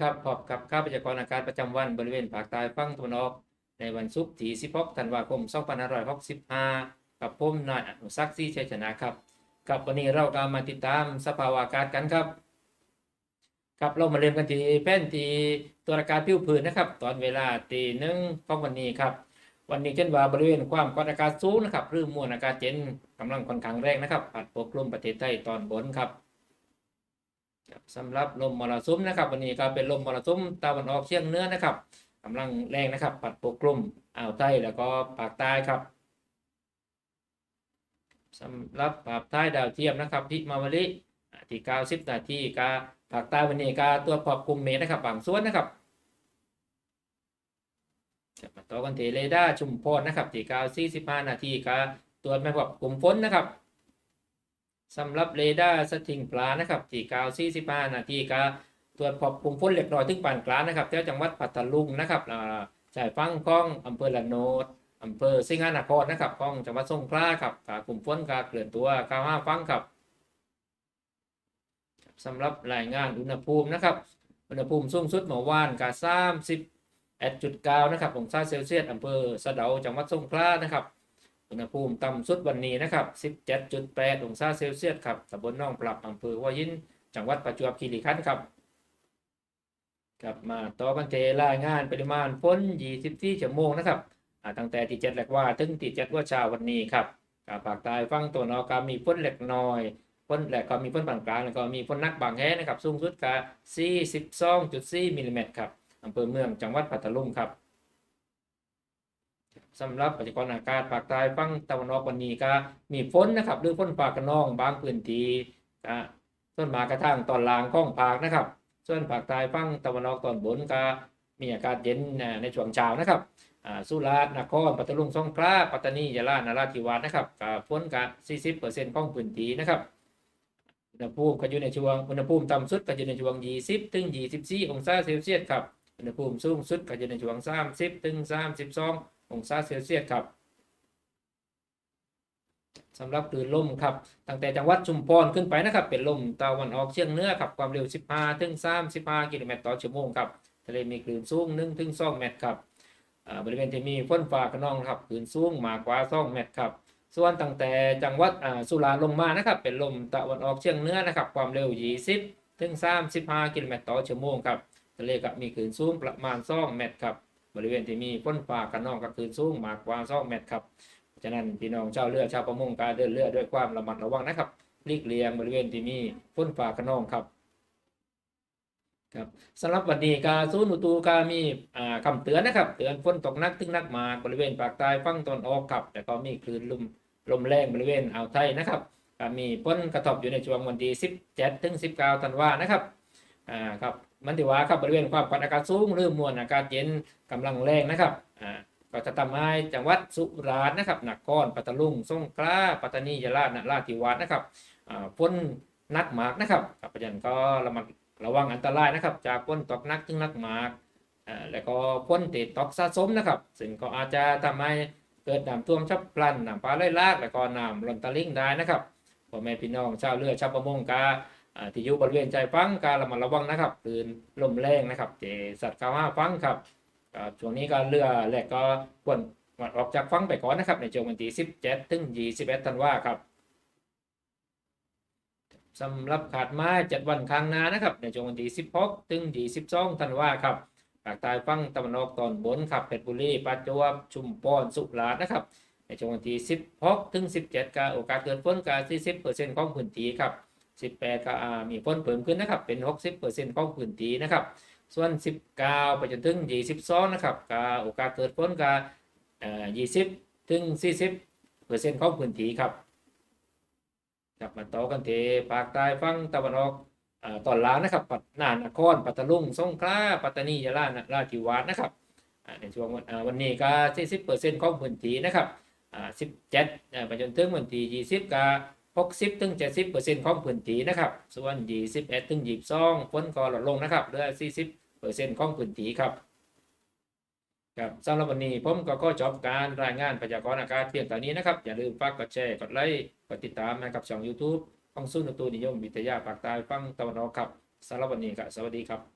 ครับพบกับข้าพยากรณ์อากาศประจำวันบริเวณภาคใต้ฝั่งตะวันออก ในวันศุกร์ที่16ธันวาคม2565กับผมนายอนุสักดิ์ศรีชัยชนะครับกับวันนี้เราก็มาติดตามสภาวะอากาศกันครับครับเรามาเริ่มกันที่แผนที่ตัวอากาศผิวพื้นนะครับ ตอนเวลาตีหนึ่งของวันนี้ครับ วันนี้เช่นว่าบริเวณความกดอากาศสูงนะครับหรือมวลอากาศเย็นกำลังค่อนข้างแรงนะครับพัดปกคลุมประเทศไทยตอนบนครับ สำหรับลมมรสุมนะครับวันนี้ก็เป็นลมมรสุมตะวันออกเฉียงเหนือนะครับกำลังแรงนะครับ ปัดปกคลุมอ่าวไทยแล้วก็ภาคใต้ครับสำหรับภาคใต้ดาวเทียมนะครับที่มาวลิอ่าที่90นาทีกาภาคใต้วันนี้กาตัวปอบกลุ่มเมฆนะครับบางส่วนนะครับครับมาต่อกันที่เรดาร์ชุมพรนะครับที่9 45นาทีกาตัวแม่ปอบกลุ่มฝนนะครับ สำหรับเรดาร์สถิงปลานะครับที่9 45นาทีก็ตรวจพบกลุ่มฝนเล็กน้อยถึงปานกลางนะครับแถวจังหวัดปัตตาลุงนะครับอ่าชายฝั่งของอำเภอละโนดอำเภอสิงหนครนะครับของจังหวัดสงขลาครับกลุ่มฝนก็เคลื่อนตัวก้าวห้าฟังครับสำหรับรายงานอุณหภูมินะครับอุณหภูมิสูงสุดเมื่อวานก็31.9นะครับองศาเซลเซียสอำเภอสะเดาจังหวัดสงขลานะครับ อุณหภูมิต่ำสุดวันนี้นะครับ 17.8 องศาเซลเซียสครับตำบลหน้องปรับอำเภอหัวหิน จังหวัดประจวบคีรีขันธ์ครับกลับมาต่อกันเทรายงานปริมาณฝน24ชั่วโมงนะครับตั้งแต่ที่7แหลกว่าถึงที่7ว่าเช้าวันนี้ครับกับภาคใต้ฝั่งตัวนอกก็มีฝนเล็กน้อยฝนแหลกก็มีฝนปานกลางแล้วก็มีฝนนักบางแห่นะครับ สูงสุดก็42.4มิลลิเมตรครับอำเภอเมืองจังหวัดพัทลุงครับ สำหรับปัจจุบันอากาศภาคใต้ฝั่งตะวันออกวันนี้ก็มีฝนนะครับ หรือฝนฟ้าคะนองบางพื้นที่ก็ส่วนมากกระทั่งตอนล่างของภาคนะครับ ส่วนภาคใต้ฝั่งตะวันออกตอนบนก็มีอากาศเย็นในช่วงเช้านะครับสุราษฎร์นครปัตตานีสงขลาปัตตานียะลานราธิวาสนะครับก็ฝนก็40%ของพื้นที่นะครับอุณหภูมิก็อยู่ในช่วงอุณหภูมิต่ำสุดก็อยู่ในช่วง 20ถึง24 องศาเซลเซียสครับอุณหภูมิสูงสุดก็อยู่ในช่วง 30ถึง32 องศาเซลเซียสครับสำหรับคลื่นลมครับตั้งแต่จังหวัดชุมพรขึ้นไปนะครับเป็นลมตะวันออกเฉียงเหนือครับความเร็ว 15 ถึง 35 กิโลเมตรต่อชั่วโมงครับทะเลมีคลื่นสูง 1 ถึง 2 เมตรครับบริเวณที่มีฝนฟ้าคะนองครับคลื่นสูงมากกว่า 2 เมตรครับส่วนตั้งแต่จังหวัดสุราษฎร์ลงมานะครับเป็นลมตะวันออกเฉียงเหนือนะครับความเร็ว 20 ถึง 35 กิโลเมตรต่อชั่วโมงครับทะเลก็มีคลื่นสูงประมาณ 2 เมตรครับ บริเวณที่มีฝนฟ้าคะนองกับคลื่นสูงมากกว่า2เมตรครับฉะนั้นพี่น้องชาวเรือชาวประมงการเดินเรือด้วยความระมัดระวังนะครับหลีกเลี่ยงบริเวณที่มีฝนฟ้าคะนองครับครับสำหรับวันนี้การศูนอุตุการมีอ่าคำเตือนนะครับ เตือนฝนตกหนักถึงนักมากบริเวณภาคใต้ฝั่งตะวันออกครับ แต่ก็มีคลื่นลมลมแรงบริเวณอ่าวไทยนะครับมีฝนกระทบอยู่ในช่วงวันที่17ถึง19ธันวานะครับ อ่าครับมันถือว่าครับบริเวณความกดอากาศสูงหรือมวลอากาศเย็นกำลังแรงนะครับอ่าก็จะทำให้จังหวัดสุราษฎร์นะครับนครปัตตาลุงสงขลาปัตตานียะลานราธิวาสนะครับอ่าฝนนักหมากนะครับครับพี่นันก็ระมัดระวังอันตรายนะครับ จากฝนตกนักถึงนักหมากอ่าแล้วก็ฝนติดตกสะสมนะครับ ซึ่งก็อาจจะทำให้เกิดน้ำท่วมฉับพลันน้ำป่าไหลหลาก แล้วก็น้ำล้นตลิ่งได้นะครับพ่อแม่พี่น้องชาวเรือชาวประมงกา ที่อยู่บริเวณใจฟังการระมัดระวังนะครับคลื่นลมแรงนะครับเจสัตว์กาว่าฟังครับช่วงนี้ก็เรือแรกก็ควรงดออกจากฟังไปก่อนนะครับ ในช่วงวันที่17 ถึง 21ธันวาครับสำหรับขาดไม้7วันข้งหน้านะครับ ในช่วงวันที่16 ถึง 22ธันวาครับภาคใต้ฝั่งตะวันออกตอนบนครับเพชรบุรีประจวบชุมพรสุราษฎร์นะครับ ในช่วงวันที่16 ถึง 17ก็โอกาสเกิดฝนก็40%ของพื้นที่ครับ 18 ก็อ่ามีฝนเพิ่มขึ้นนะครับ เป็น 60%ของพื้นที่นะครับ ส่วน 19 ไปจนถึง 22 นะครับก็โอกาสเกิดฝนก็เอ่อ20 ถึง 40เปอร์เซ็นต์ของพื้นที่ครับกลับมาต่อกันทีภาคใต้ฝั่งตะวันออกอ่าตอนล่างนะครับ ปัตนานคร ปัตตาลุง สงขลา ปัตตานียะลาราธิวาสนะครับ ในช่วงวันวันนี้ก็40เปอร์เซ็นต์ของพื้นที่นะครับอ่า17ไปจนถึงวันที่20ก็ 60ถึง70เปอร์เซ็นต์ของพื้นที่นะครับ ส่วน 21ถึง22ฝนก็ลดลงนะครับเหลือ 40เปอร์เซ็นต์ของพื้นที่ครับครับสำหรับวันนี้ผมก็ขอจบการรายงานพยากรณ์อากาศเพียงเท่านี้นะครับ อย่าลืมฝากกดแชร์กดไลค์กดติดตามนะครับช่อง YouTube ของศูนย์อุตุนิยมวิทยาภาคใต้ฝั่งตะวันออกครับสำหรับวันนี้ก็สวัสดีครับ